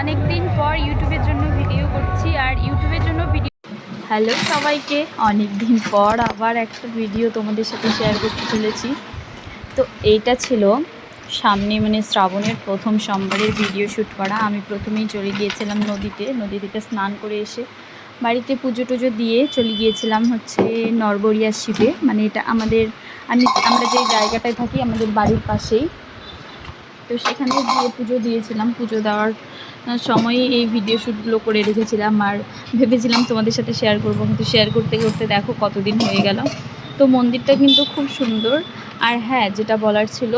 অনেক দিন পর ইউটিউবের জন্য ভিডিও করছি আর ইউটিউবের জন্য ভিডিও হ্যালো সবাইকে। অনেক দিন পর আবার একটা ভিডিও তোমাদের সাথে শেয়ার করতে চলেছি। তো এইটা ছিল সামনে মানে শ্রাবণের প্রথম সোমবারের ভিডিও শ্যুট করা। আমি প্রথমেই চলে গিয়েছিলাম নদীতে। নদী থেকে স্নান করে এসে বাড়িতে পুজো টুজো দিয়ে চলে গিয়েছিলাম হচ্ছে নরবরিয়া শিবে। মানে এটা আমাদের আমি আমরা যে জায়গাটায় থাকি, আমাদের বাড়ির পাশেই। তো সেখানে গিয়ে পুজো দিয়েছিলাম। পুজো দেওয়ার সময়ে এই ভিডিও শ্যুটগুলো করে রেখেছিলাম আর ভেবেছিলাম তোমাদের সাথে শেয়ার করব। কিন্তু শেয়ার করতে করতে দেখো কতদিন হয়ে গেল। তো মন্দিরটা কিন্তু খুব সুন্দর। আর হ্যাঁ যেটা বলার ছিল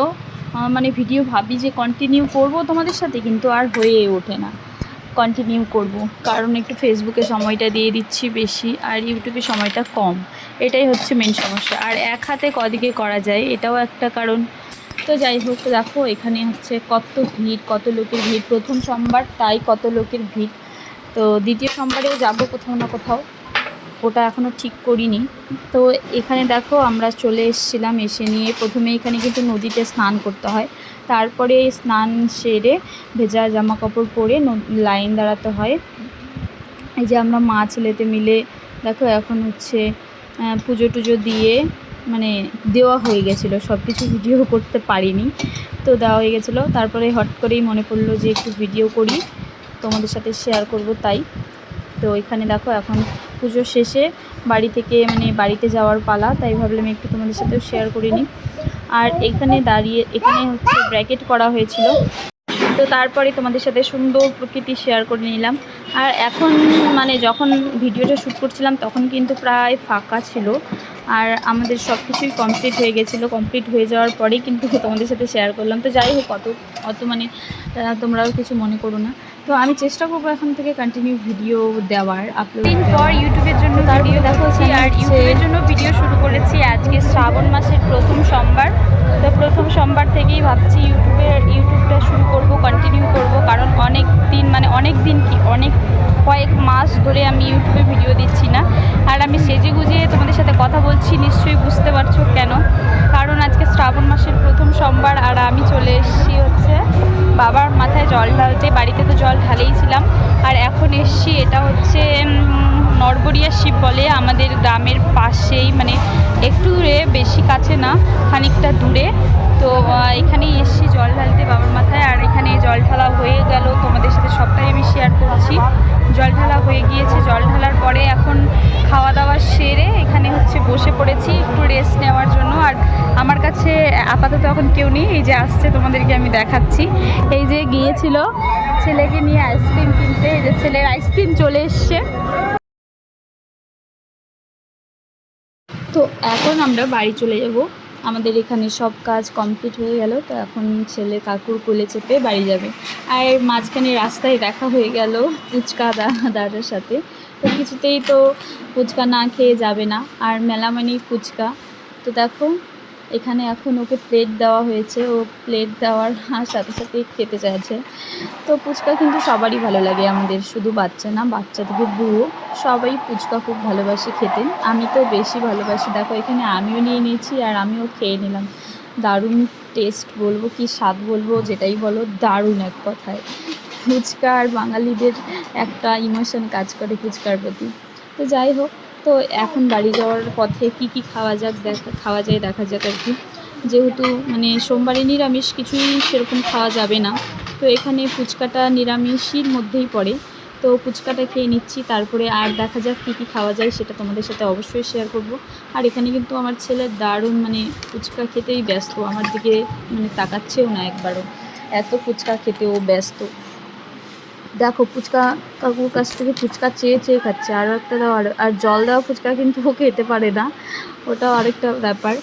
মানে ভিডিও ভাবি যে কন্টিনিউ করব তোমাদের সাথে, কিন্তু আর হয়ে ওঠে না। কন্টিনিউ করব। কারণ একটু ফেসবুকে সময়টা দিয়ে দিচ্ছি বেশি আর ইউটিউবে সময়টা কম। এটাই হচ্ছে মেন সমস্যা। আর এক হাতে কদিকে করা যায়, এটাও একটা কারণ। তো যাই হোক, দেখো, এখানে হচ্ছে কত ভিড়, কত লোকের ভিড়। প্রথম সোমবার, তাই কত লোকের ভিড়। তো দ্বিতীয় সোমবারেও যাব কোথাও না কোথাও। ওটা এখনও ঠিক করিনি। তো এখানে দেখো, আমরা চলে এসেছিলাম, এসে নিয়ে প্রথমে এখানে কিন্তু নদীতে স্নান করতে হয়। তারপরে স্নান সেরে ভেজা জামা কাপড় পরে লাইন দাঁড়াতে হয়। এই যে আমরা মা ছেলেতে মিলে, দেখো, এখন হচ্ছে পুজো টুজো দিয়ে মানে দেওয়া হয়ে গেছিল সব কিছু ভিডিও করতে পারিনি। তো দেওয়া হয়ে গেছিল, তারপরে হট করেই মনে পড়ল যে একটু ভিডিও করি, তোমাদের সাথে শেয়ার করব তাই। তো এখানে দেখো, এখন পুজো শেষে বাড়ি থেকে মানে বাড়িতে যাওয়ার পালা, তাই ভাবলাম একটু তোমাদের সাথেও শেয়ার করে নিই আর এখানে দাঁড়িয়ে, এখানে হচ্ছে ব্র্যাকেট করা হয়েছিল। তো তারপরে তোমাদের সাথে সুন্দর প্রকৃতি শেয়ার করে নিলাম। আর এখন মানে যখন ভিডিওটা শ্যুট করছিলাম তখন কিন্তু প্রায় ফাঁকা ছিল। আর আমাদের সব কিছুই কমপ্লিট হয়ে গেছিল। কমপ্লিট হয়ে যাওয়ার পরেই কিন্তু তোমাদের সাথে শেয়ার করলাম। তো যাই হোক অত অত মানে তোমরাও কিছু মনে করো না। তো আমি চেষ্টা করব এখন থেকে কন্টিনিউ ভিডিও দেওয়ার আপলোড পর ইউটিউবের জন্য ভিডিও দেখাচ্ছি আর ইউটিউবের জন্য ভিডিও শুরু করেছি আজকে শ্রাবণ মাসের প্রথম সোমবার। তো প্রথম সোমবার থেকেই ভাবছি ইউটিউবে ইউটিউবটা শুরু করব কন্টিনিউ করব, কারণ অনেক দিন মানে অনেক দিন কি, অনেক কয়েক মাস ধরে আমি ইউটিউবে ভিডিও দিচ্ছি না। আর আমি সেজে গুজে তোমাদের সাথে কথা বলছি, নিশ্চয়ই বুঝতে পারছ কেন? কারণ আজকে শ্রাবণ মাসের প্রথম সোমবার, আর আমি চলে এসেছি হচ্ছে বাবার মাথায় জল ঢালতে। বাড়িতে তো জল ঢালেই ছিলাম। আর এখন এসছি, এটা হচ্ছে নরবরিয়া শিব বলে আমাদের গ্রামের পাশেই মানে একটু দূরে বেশি কাছে না খানিকটা দূরে। তো আহ, এখানেই এসছি জল ঢালতে বাবার মাথায়। আর এখানে জল ঢালা হয়ে গেল। তোমাদের সাথে সবটাই আমি শেয়ার করছি। জল ঢালা হয়ে গিয়েছে। জল ঢালার পরে এখন খাওয়া দাওয়া সেরে এখানে হচ্ছে বসে পড়েছি একটু রেস্ট নেওয়ার জন্য। আর আমার কাছে আপাতত এখন কেউ নেই। এই যে আসছে তোমাদেরকে আমি দেখাচ্ছি। এই যে গিয়েছিল ছেলেকে নিয়ে আইসক্রিম কিনতে। এই যে ছেলের আইসক্রিম চলে এসছে। তো এখন আমরা বাড়ি চলে যাব। আমাদের এখানে সব কাজ কমপ্লিট হয়ে গেল, তো এখন ছেলে কাকুর কোলে চেপে বাড়ি যাবে। আর মাঝখানে রাস্তায় দেখা হয়ে গেল ফুচকা দাদার সাথে। তো কিছুতেই তো ফুচকা না খেয়ে যাবে না। আর মেলা মানেই ফুচকা, তো দেখো এখানে এখন ওকে প্লেট দেওয়া হয়েছে। ও প্লেট দেওয়ার সাথে সাথে খেতে চাইছে তো ফুচকা কিন্তু সবারই ভালো লাগে আমাদের, শুধু বাচ্চা না, বাচ্চা থেকে বুড়ো, সবাই ফুচকা খুব ভালোবাসে খেতে। আমি তো বেশি ভালোবাসি। দেখো, এখানে আমিও নিয়ে নিয়েছি আর আমিও খেয়ে নিলাম। দারুণ টেস্ট বলব কি স্বাদ বলব যেটাই বলো, দারুণ এক কথায়। ফুচকা আর বাঙালিদের একটা ইমোশন কাজ করে ফুচকার প্রতি। তো যাই হোক তো এখন বাড়ি যাওয়ার পথে কি কি খাওয়া যাক দেখা, খাওয়া যায়, দেখা যাক আর কি। যেহেতু মানে সোমবারে নিরামিষ কিছুই সেরকম খাওয়া যাবে না। তো এখানে ফুচকাটা নিরামিষের মধ্যেই পড়ে। তো ফুচকাটা খেয়ে নিচ্ছি, তারপরে আর দেখা যাক কী কী খাওয়া যায় সেটা তোমাদের সাথে অবশ্যই শেয়ার করব। আর এখানে কিন্তু আমার ছেলে দারুণ মানে ফুচকা খেতেই ব্যস্ত, আমার দিকে মানে তাকাচ্ছেও না একবারও। এত ফুচকা খেতেও ব্যস্ত। দেখো ফুচকা কাকুর কাছ থেকে ফুচকা চেয়ে চেয়ে খাচ্ছে আরও একটা দাও, আর আর জল দেওয়া ফুচকা কিন্তু ও খেতে পারে না, ওটাও আরেকটা ব্যাপার।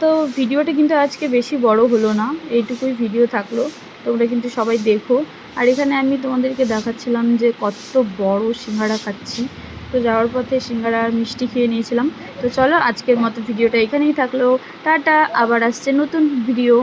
তো ভিডিওটা কিন্তু আজকে বেশি বড় হলো না, এইটুকুই ভিডিও থাকল, তোমরা কিন্তু সবাই দেখো। আর এখানে আমি তোমাদেরকে দেখাচ্ছিলাম যে কত বড় সিঙ্গাড়া খাচ্ছি, তো যাওয়ার পথে সিঙ্গাড়া আর মিষ্টি খেয়ে নিয়েছিলাম। তো চলো আজকের মতো ভিডিওটা এখানেই থাকল, টাটা, আবার আসছে নতুন ভিডিও।